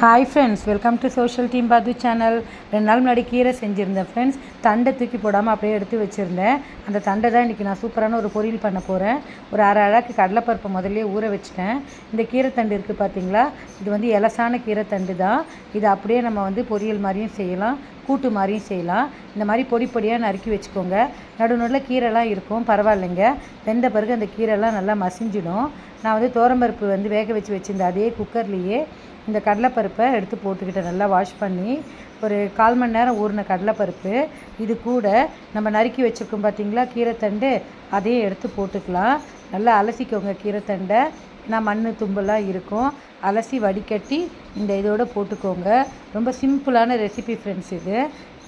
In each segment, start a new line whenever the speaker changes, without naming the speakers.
Hi friends welcome to social team பாது channel ரெண்டு நாள் முன்னாடி கீரை செஞ்சுருந்தேன் ஃப்ரெண்ட்ஸ் தண்டை தூக்கி போடாமல் அப்படியே எடுத்து வச்சுருந்தேன். அந்த தண்டை தான் இன்றைக்கி நான் சூப்பரான ஒரு பொரியல் பண்ண போகிறேன் ஒரு அரை அழகு கடலைப்பருப்பை முதல்ல ஊற வச்சுட்டேன். இந்த கீரை தண்டு இருக்குது பார்த்தீங்களா இது வந்து எலசான கீரை தண்டு தான். இது அப்படியே நம்ம வந்து பொரியல் மாதிரியும் செய்யலாம் கூட்டு மாதிரியும் செய்யலாம். இந்த மாதிரி பொடி பொடியாக நறுக்கி வச்சுக்கோங்க. நடு நடுவில் கீரைலாம் இருக்கும் பரவாயில்லைங்க. வெந்த பிறகு அந்த கீரைலாம் நல்லா மசிஞ்சிடும். நான் வந்து தோரம்பருப்பு வந்து வேக வச்சு வச்சுருந்தேன் அதே குக்கர்லேயே இந்த கடலைப்பருப்பை எடுத்து போட்டுக்கிட்டு நல்லா வாஷ் பண்ணி ஒரு கால் மணி நேரம் ஊறின கடலைப்பருப்பு இது கூட நம்ம நறுக்கி வச்சுருக்கோம் பார்த்தீங்களா கீரைத்தண்டு அதையும் எடுத்து போட்டுக்கலாம். நல்லா அலசிக்கோங்க கீரைத்தண்டை நான் மண் தும்பெல்லாம் இருக்கும். அலசி வடிகட்டி இந்த இதோட போட்டுக்கோங்க. ரொம்ப சிம்பிளான ரெசிபி ஃப்ரெண்ட்ஸ் இது.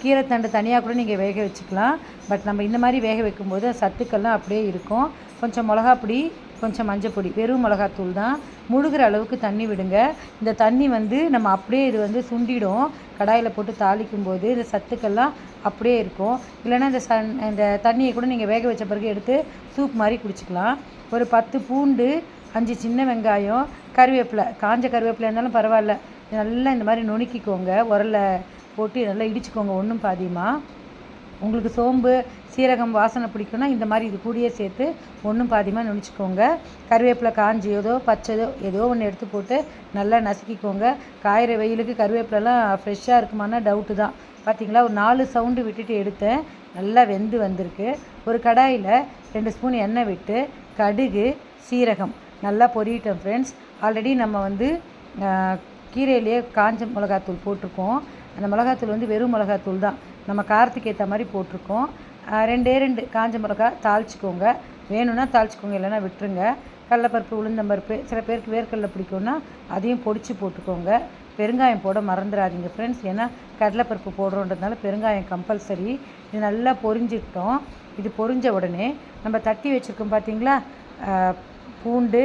கீரைத்தண்டு தனியாக கூட நீங்கள் வேக வச்சுக்கலாம். பட் நம்ம இந்த மாதிரி வேக வைக்கும்போது சத்துக்கள்லாம் அப்படியே இருக்கும். கொஞ்சம் மிளகா பொடி கொஞ்சம் மஞ்சள் பொடி வெறும் மிளகாத்தூள் தான். முழுகிற அளவுக்கு தண்ணி விடுங்க. இந்த தண்ணி வந்து நம்ம அப்படியே இது வந்து சுண்டிடும். கடாயில் போட்டு தாளிக்கும் போது இந்த சத்துக்கள்லாம் அப்படியே இருக்கும். இல்லைன்னா இந்த சன் இந்த தண்ணியை கூட நீங்கள் வேக வச்ச பிறகு எடுத்து சூப் மாதிரி குடிச்சிக்கலாம். ஒரு பத்து பூண்டு அஞ்சு சின்ன வெங்காயம் கருவேப்பிலை. காஞ்ச கருவேப்பிலை இருந்தாலும் பரவாயில்ல. நல்லா இந்த மாதிரி நுணுக்கிக்கோங்க. உரலை போட்டு நல்லா இடிச்சுக்கோங்க. ஒன்றும் பாதியமாக உங்களுக்கு சோம்பு சீரகம் வாசனை பிடிக்கும்னா இந்த மாதிரி இது கூடயே சேர்த்து ஒன்றும் பாதியமாக நுழிச்சிக்கோங்க கருவேப்பிலை காஞ்சி ஏதோ பச்சைதோ ஏதோ ஒன்று எடுத்து போட்டு நல்லா நசுக்கிக்கோங்க. காயிற வெயிலுக்கு கருவேப்பிலலாம் ஃப்ரெஷ்ஷாக இருக்குமானா டவுட்டு தான். பார்த்தீங்களா ஒரு நாலு சவுண்டு விட்டுட்டு எடுத்தேன். நல்லா வெந்து வந்திருக்கு. ஒரு கடாயில் ரெண்டு ஸ்பூன் எண்ணெய் விட்டு கடுகு சீரகம் நல்லா பொரியட்டும் ஃப்ரெண்ட்ஸ் ஆல்ரெடி நம்ம வந்து கீரையிலேயே காஞ்ச மிளகாத்தூள் போட்டிருக்கோம். அந்த மிளகாத்தூள் வந்து வெறும் மிளகாத்தூள் தான். நம்ம காரத்துக்கு ஏற்ற மாதிரி போட்டிருக்கோம். ரெண்டே ரெண்டு காஞ்ச மிளகா தாளிச்சிக்கோங்க. வேணும்னா தாளிச்சிக்கோங்க இல்லைன்னா விட்டுருங்க. கடலப்பருப்பு உளுந்தம்பருப்பு சில பேருக்கு வேர்க்கடலை பிடிக்கும்னா அதையும் பொடிச்சு போட்டுக்கோங்க. பெருங்காயம் போட மறந்துடாதீங்க ஃப்ரெண்ட்ஸ் ஏன்னா கடலைப்பருப்பு போடுறோன்றதுனால பெருங்காயம் கம்பல்சரி இது நல்லா பொரிஞ்சிட்டோம். இது பொரிஞ்ச உடனே நம்ம தட்டி வச்சுருக்கோம் பார்த்தீங்களா பூண்டு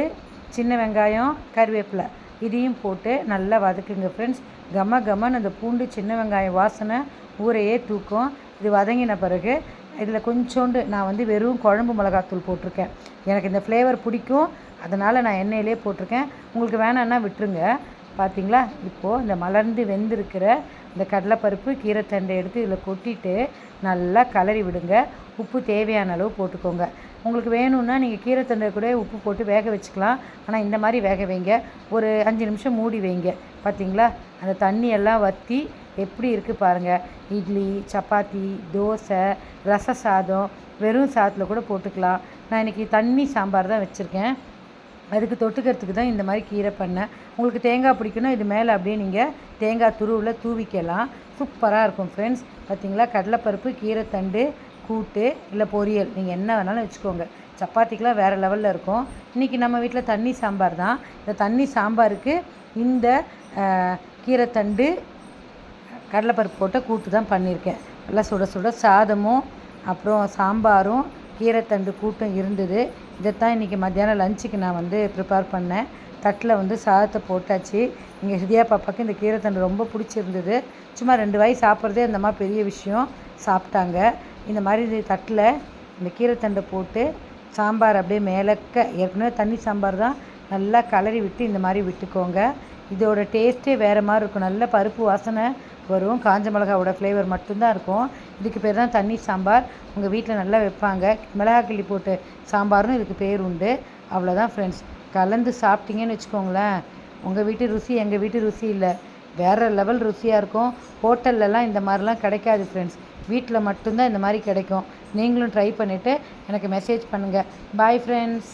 சின்ன வெங்காயம் கருவேப்பிலை. இதையும் போட்டு நல்லா வதக்குங்க ஃப்ரெண்ட்ஸ் கம கமன்னு அந்த பூண்டு சின்ன வெங்காயம் வாசனை ஊரையே தூக்கும். இது வதங்கின பிறகு இதில் கொஞ்சோண்டு நான் வந்து வெறும் குழம்பு மிளகாத்தூள் போட்டிருக்கேன். எனக்கு இந்த ஃப்ளேவர் பிடிக்கும். அதனால் நான் எண்ணெயிலே போட்டிருக்கேன். உங்களுக்கு வேணான்னா விட்டுருங்க. பார்த்தீங்களா? இப்போது இந்த மலர்ந்து வெந்திருக்கிற இந்த கடலைப்பருப்பு கீரைத்தண்டை எடுத்து இதில் கொட்டிட்டு நல்லா கலரி விடுங்க. உப்பு தேவையான அளவு போட்டுக்கோங்க. உங்களுக்கு வேணும்னா நீங்கள் கீரைத்தண்டை கூட உப்பு போட்டு வேக வச்சுக்கலாம். ஆனால் இந்த மாதிரி வேக வைங்க. ஒரு அஞ்சு நிமிஷம் மூடி வைங்க. பார்த்தீங்களா அந்த தண்ணியெல்லாம் வற்றி எப்படி இருக்குது பாருங்கள் இட்லி சப்பாத்தி தோசை ரச சாதம் வெறும் சாதத்தில் கூட போட்டுக்கலாம். நான் இன்றைக்கி தண்ணி சாம்பார் தான் வச்சுருக்கேன். அதுக்கு தொட்டுக்கிறதுக்கு தான் இந்த மாதிரி கீரை பண்ணேன். உங்களுக்கு தேங்காய் பிடிக்குன்னா இது மேலே அப்படியே நீங்கள் தேங்காய் துருவில் தூவிக்கலாம். சூப்பராக இருக்கும் ஃப்ரெண்ட்ஸ் பார்த்தீங்களா கடலைப்பருப்பு கீரைத்தண்டு கூட்டு இல்லை பொரியல். நீங்கள் என்ன வேணாலும் வச்சுக்கோங்க. சப்பாத்திக்கெலாம் வேறு லெவலில் இருக்கும். இன்றைக்கி நம்ம வீட்டில் தண்ணி சாம்பார் தான். இந்த தண்ணி சாம்பாருக்கு இந்த கீரைத்தண்டு கடலைப்பருப்பு போட்ட கூட்டு தான் பண்ணியிருக்கேன் நல்லா சுட சுட சாதமும் அப்புறம் சாம்பாரும் கீரைத்தண்டு கூட்டும் இருந்தது. இதைத்தான் இன்றைக்கி மத்தியானம் லஞ்சுக்கு நான் வந்து ப்ரிப்பேர் பண்ணேன். தட்டில் வந்து சாதத்தை போட்டாச்சு. எங்கள் ஹிரியா பாப்பாவுக்கு இந்த கீரைத்தண்டு ரொம்ப பிடிச்சிருந்தது. சும்மா ரெண்டு வாய் சாப்பிட்றதே அந்த மாதிரி பெரிய விஷயம். சாப்பிட்டாங்க. இந்த மாதிரி தட்டில் இந்த கீரைத்தண்டை போட்டு சாம்பார் அப்படியே மேலக்க ஏற்கனவே தண்ணி சாம்பார் தான். நல்லா கலரி விட்டு இந்த மாதிரி விட்டுக்கோங்க. இதோட டேஸ்ட்டே வேறு மாதிரி இருக்கும். நல்ல பருப்பு வாசனை வரும். காஞ்ச மிளகாவோட ஃப்ளேவர் மட்டும்தான் இருக்கும். இதுக்கு பேர் தான் தண்ணி சாம்பார். உங்கள் வீட்டில் நல்லா வைப்பாங்க. மிளகா கிள்ளி போட்டு சாம்பார்னு இதுக்கு பேர் உண்டு. அவ்வளோதான் ஃப்ரெண்ட்ஸ் கலந்து சாப்பிட்டீங்கன்னு வச்சுக்கோங்களேன். உங்கள் வீட்டு ருசி எங்கள் வீட்டு ருசி இல்லை. வேறு லெவல் ருசியாக இருக்கும். ஹோட்டல்லலாம் இந்த மாதிரிலாம் கிடைக்காது ஃப்ரெண்ட்ஸ் வீட்டில் மட்டும்தான் இந்த மாதிரி கிடைக்கும். நீங்களும் ட்ரை பண்ணிவிட்டு எனக்கு மெசேஜ் பண்ணுங்கள் பாய் ஃப்ரெண்ட்ஸ்